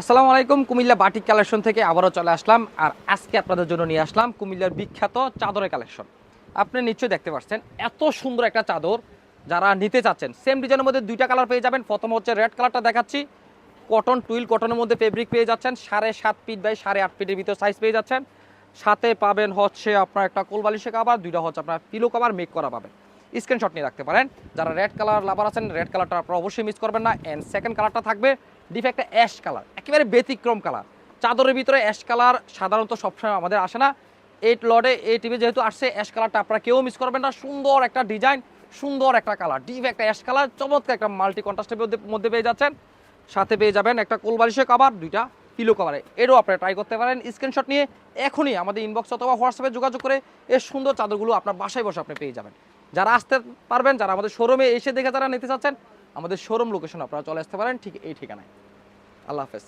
আসসালামু আলাইকুম, Comilla batik collection থেকে আবারও চলে আসলাম আর আজকে আপনাদের জন্য নিয়ে আসলাম কুমিল্লার বিখ্যাত চাদরের কালেকশন। আপনি নিশ্চয়ই দেখতে পাচ্ছেন এত সুন্দর একটা চাদর যারা নিতে চাচ্ছেন সেম ডিজাইনের মধ্যে দুইটা কালার পেয়ে যাবেন। প্রথম হচ্ছে রেড কালারটা দেখাচ্ছি। কটন টুইল কটনের মধ্যে ফেব্রিক পেয়ে যাচ্ছেন। সাড়ে সাত ফিট বাই সাড়ে আট ফিটের ভিতর সাইজ পেয়ে যাচ্ছেন। সাথে পাবেন হচ্ছে আপনার একটা কোলবালিশে কাবার দুইটা হচ্ছে আপনার পিলো কাবার মেক করা পাবেন। স্ক্রিনশট নিয়ে রাখতে পারেন। যারা রেড কালার লাভার আছেন রেড কালারটা আপনারা অবশ্যই মিস করবেন না। অ্যান্ড সেকেন্ড কালারটা থাকবে ডিফ একটা অ্যাশ কালার, একেবারে ব্যতিক্রম কালার। চাদরের ভিতরে অ্যাশ কালার সাধারণত সবসময় আমাদের আসে না। এই লডে এই টিভি যেহেতু আসছে, অ্যাশ কালারটা আপনারা কেউ মিস করবেন না। সুন্দর একটা ডিজাইন, সুন্দর একটা কালার ডিপ একটা অ্যাশ কালার, চমৎকার একটা মাল্টি কন্ট্রাস্টের মধ্যে পেয়ে যাচ্ছেন। সাথে পেয়ে যাবেন একটা কোলবালিশের কাবার দুইটা পিলো কাভারে এরও আপনারা ট্রাই করতে পারেন। স্ক্রিনশট নিয়ে এখনই আমাদের ইনবক্স অথবা হোয়াটসঅ্যাপে যোগাযোগ করে এই সুন্দর চাদরগুলো আপনার বাসায় বসে আপনি পেয়ে যাবেন। যারা আসতে পারবেন, যারা আমাদের শোরুমে এসে দেখে যারা নিতে চাচ্ছেন আমাদের শোরুম লোকেশন আপনারা চলে আসতে পারেন ঠিক এই ঠিকানায়। আল্লাহ হাফেজ।